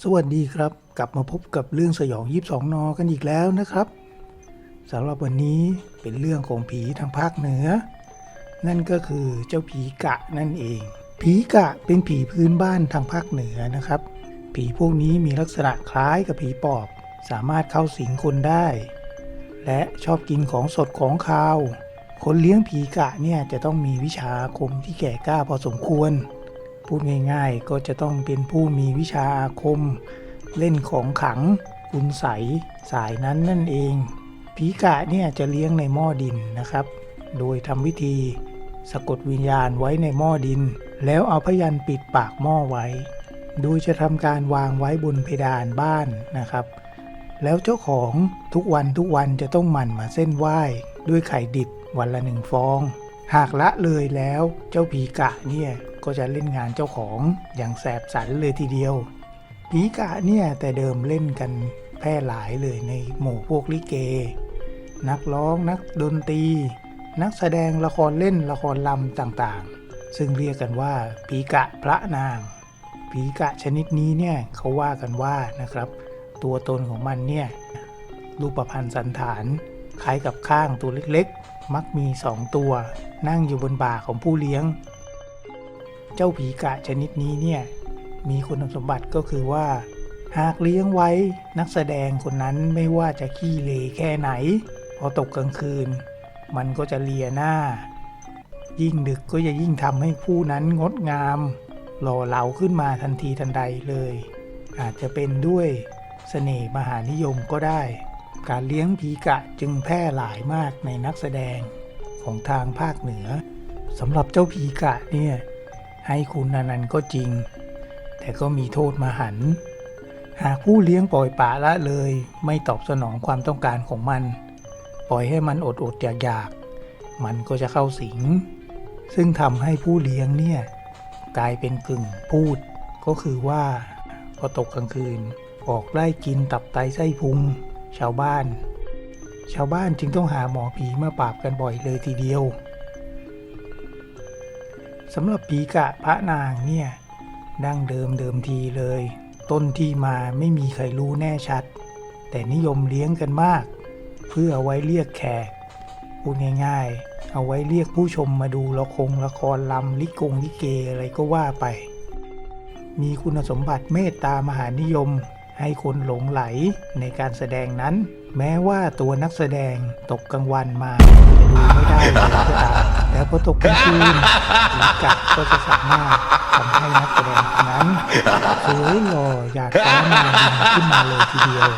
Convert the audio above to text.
สวัสดีครับ กลับมาพบกับเรื่องสยอง22นอกันอีกแล้วนะครับสำหรับวันนี้เป็นเรื่องของผีทางภาคเหนือ นั่นก็คือเจ้าผีกะนั่นเอง ผีกะเป็นผีพื้นบ้านทางภาคเหนือนะครับ ผีพวกนี้มีลักษณะคล้ายกับผีปอบ สามารถเข้าสิงคนได้ และชอบกินของสดของคาว คนเลี้ยงผีกะเนี่ยจะต้องมีวิชาคมที่แก่กล้าพอสมควร พูดง่ายๆ ก็จะต้องเป็นผู้มีวิชาอาคม เล่นของขังคุณใสสายนั้นนั่นเอง ผีกะเนี่ยจะเลี้ยงในหม้อดินนะครับ โดยทำวิธีสะกดวิญญาณไว้ในหม้อดิน แล้วเอาพยันปิดปากหม้อไว้ โดยจะทำการวางไว้บนเพดานบ้านนะครับ แล้วเจ้าของทุกวันทุกวันจะต้องหมั่นมาเส้นไหว้ ด้วยไข่ดิบวันละหนึ่งฟอง หากละเลยแล้วเจ้าผีกะเนี่ย ก็จะเล่นงานเจ้าของอย่างแสบสันเลยทีเดียวผีกะเนี่ยแต่เดิมเล่นกันแพร่หลายเลยในหมู่พวกลิเก นักร้องนักดนตรี นักแสดงละครเล่นละครลำต่างๆ ซึ่งเรียกกันว่าผีกะพระนางผีกะชนิดนี้เนี่ยเขาว่ากันว่านะครับ ตัวตนของมันเนี่ยรูปพันธ์สันฐานคล้ายกับข้างตัวเล็กๆ มักมีสองตัว นั่งอยู่บนบ่าของผู้เลี้ยง เจ้าผีกะชนิดนี้เนี่ยมีคุณสมบัติก็คือว่า หากเลี้ยงไว้นักแสดงคนนั้นไม่ว่าจะขี้เลแค่ไหน พอตกกลางคืน มันก็จะเลียหน้า ยิ่งดึกก็จะยิ่งทำให้ผู้นั้นงดงาม หล่อเหลาขึ้นมาทันทีทันใดเลย อาจจะเป็นด้วยเสน่ห์มหานิยมก็ได้ การเลี้ยงผีกะจึงแพร่หลายมากในนักแสดงของทางภาคเหนือสำหรับเจ้าผีกะเนี่ย ให้คุณนันนันต์ก็จริง แต่ก็มีโทษมหัน หากผู้เลี้ยงปล่อยปละละเลย ไม่ตอบสนองความต้องการของมัน ปล่อยให้มันอดอดอยากอยากมันก็จะเข้าสิง ซึ่งทำให้ผู้เลี้ยงเนี่ยกลายเป็นกึ่งพูด ก็คือว่าพอตกกลางคืน ออกไล่กินตับไตไส้พุงชาวบ้าน ชาวบ้านจึงต้องหาหมอผีมาปราบกันบ่อยเลยทีเดียว สำหรับผีกะพระนางเนี่ยดั้งเดิมเดิมทีเลย ต้นที่มาไม่มีใครรู้แน่ชัด แต่นิยมเลี้ยงกันมาก เพื่อเอาไว้เรียกแขกพูดง่ายๆ เอาไว้เรียกผู้ชมมาดูละครละครลำลิกงลิเกอะไรก็ว่าไป มีคุณสมบัติเมตตามหานิยม ให้คนหลงไหลในการแสดงนั้น แม้ว่าตัวนักแสดงตกกลางวันมาจะดูไม่ได้เลยก็ตาม แต่พอตกกลางคืนหลังจากก็จะสามารถทำให้นักแสดงคนนั้นสวยหล่ออยากฟ้ามาดินขึ้นมาเลยทีเดียว